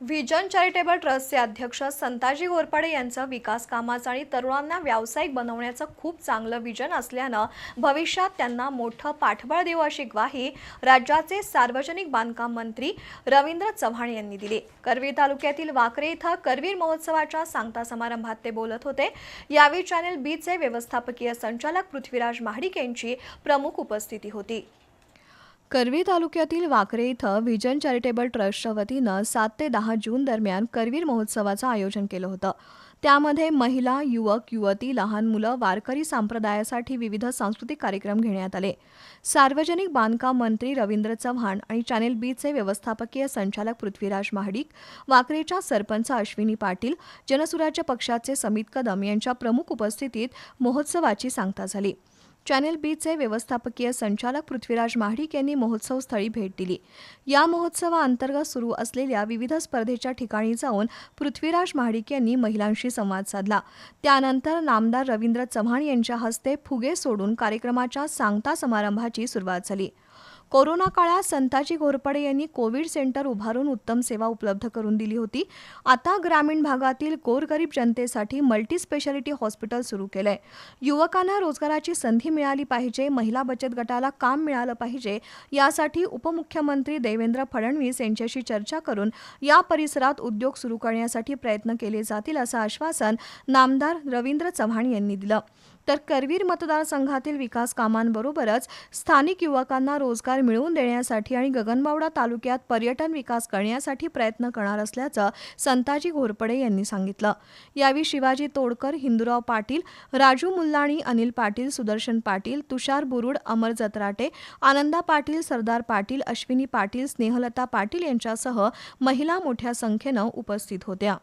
Vision charitable ट्रस्टचे अध्यक्ष संताजी घोरपडे यांचं विकास कामाचं आणि तरुणांना व्यावसायिक बनवण्याचं खूप चांगलं विजन असल्यानं भविष्यात त्यांना मोठं पाठबळ देऊ अशी ग्वाही राज्याचे सार्वजनिक बांधकाम मंत्री रवींद्र चव्हाण यांनी दिली. करवीर तालुक्यातील वाकरे इथं करवीर महोत्सवाच्या सांगता समारंभात ते बोलत होते. यावेळी चॅनेल बीचे व्यवस्थापकीय संचालक पृथ्वीराज महाडिक यांची प्रमुख उपस्थिती होती. करवीर तालुक्यातील वाकरे इथं व्हिजन चॅरिटेबल ट्रस्टच्या वतीनं सात ते दहा जून दरम्यान करवीर महोत्सवाचं आयोजन केलं होतं. त्यामध्ये महिला युवक युवती लहान मुलं वारकरी संप्रदायासाठी विविध सांस्कृतिक कार्यक्रम घेण्यात आले. सार्वजनिक बांधकाम मंत्री रवींद्र चव्हाण आणि चॅनेल बीचे व्यवस्थापकीय संचालक पृथ्वीराज महाडिक वाकरेच्या सरपंच अश्विनी पाटील जनसुराज्य पक्षाचे समित कदम यांच्या प्रमुख उपस्थितीत महोत्सवाची सांगता झाली. चॅनेल बीचे व्यवस्थापकीय संचालक पृथ्वीराज महाडिक यांनी महोत्सवस्थळी भेट दिली. या महोत्सवाअंतर्गत सुरू असलेल्या विविध स्पर्धेच्या ठिकाणी जाऊन पृथ्वीराज महाडिक यांनी महिलांशी संवाद साधला. त्यानंतर नामदार रवींद्र चव्हाण यांच्या हस्ते फुगे सोडून कार्यक्रमाच्या सांगता समारंभाची सुरुवात झाली. कोरोना काळात संताजी घोरपडे यांनी कोविड सेंटर उभारून उत्तम सेवा उपलब्ध करून दिली होती. आता ग्रामीण भागातील गोरगरीब जनतेसाठी मल्टी स्पेशालिटी हॉस्पिटल सुरू केलंय. युवकांना रोजगाराची संधी मिळाली पाहिजे महिला बचत गटाला काम मिळालं पाहिजे यासाठी उपमुख्यमंत्री देवेंद्र फडणवीस यांच्याशी चर्चा करून या परिसरात उद्योग सुरू करण्यासाठी प्रयत्न केले जातील असं आश्वासन नामदार रवींद्र चव्हाण यांनी दिलं. तर करवीर मतदारसंघातील विकास कामांबरोबरच स्थानिक युवकांना रोजगार मिळवून देण्यासाठी आणि गगनबावडा तालुक्यात पर्यटन विकास करण्यासाठी प्रयत्न करणार असल्याचं संताजी घोरपडे यांनी सांगितलं. यावेळी शिवाजी तोडकर हिंदुराव पाटील राजू मुल्लाणी अनिल पाटील सुदर्शन पाटील तुषार बुरुड अमर जत्राटे आनंदा पाटील सरदार पाटील अश्विनी पाटील स्नेहलता पाटील यांच्यासह महिला मोठ्या संख्येनं उपस्थित होत्या.